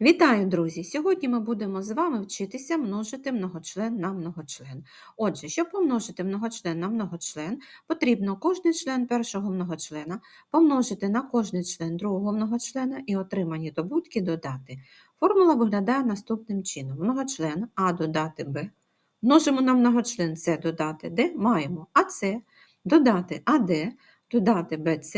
Вітаю, друзі! Сьогодні ми будемо з вами вчитися множити многочлен на многочлен. Отже, щоб помножити многочлен на многочлен, потрібно кожний член першого многочлена помножити на кожний член другого многочлена і отримані добутки додати. Формула виглядає наступним чином: многочлен А додати Б. Множимо на многочлен С додати Д, маємо АС додати АД, додати БЦ,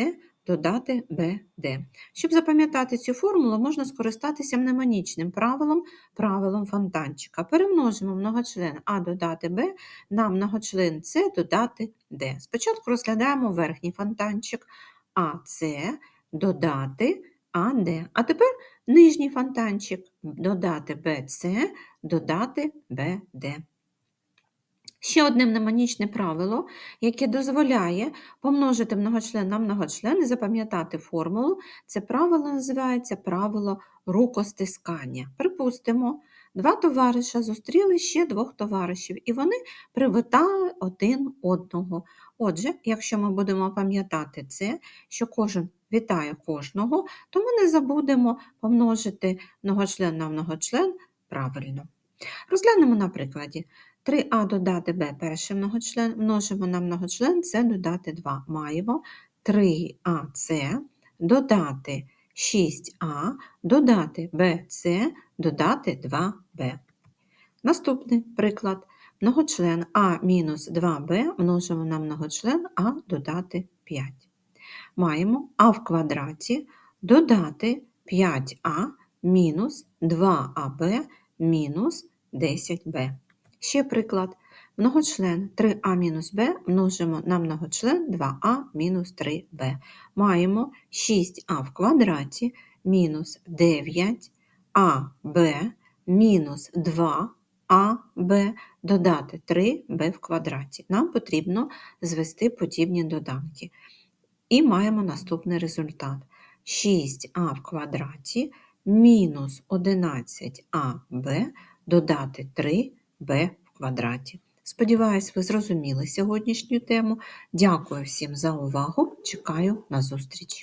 додати БД. Щоб запам'ятати цю формулу, можна скористатися мнемонічним правилом, правилом фонтанчика. Перемножимо многочлен А додати Б на многочлен С додати Д. Спочатку розглядаємо верхній фонтанчик АС додати АД. А тепер нижній фонтанчик додати БЦ, додати БД. Ще одне мнемонічне правило, яке дозволяє помножити многочлен на многочлен і запам'ятати формулу, це правило називається правило рукостискання. Припустимо, два товариша зустріли ще двох товаришів, і вони привітали один одного. Отже, якщо ми будемо пам'ятати це, що кожен вітає кожного, то ми не забудемо помножити многочлен на многочлен правильно. Розглянемо на прикладі. 3а додати b перший многочлен, множимо на многочлен С додати 2. Маємо 3ac додати 6а, додати bc, додати 2b. Наступний приклад. Многочлен а мінус 2b множимо на многочлен а додати 5. Маємо а в квадраті додати 5а мінус 2аб мінус 10b. Ще приклад. Многочлен 3а мінус b множимо на многочлен 2а мінус 3b. Маємо 6а в квадраті мінус 9аб мінус 2аб додати 3b в квадраті. Нам потрібно звести подібні доданки. І маємо наступний результат. 6а в квадраті мінус 11аб додати 3 b в квадраті. Сподіваюсь, ви зрозуміли сьогоднішню тему. Дякую всім за увагу. Чекаю на зустріч!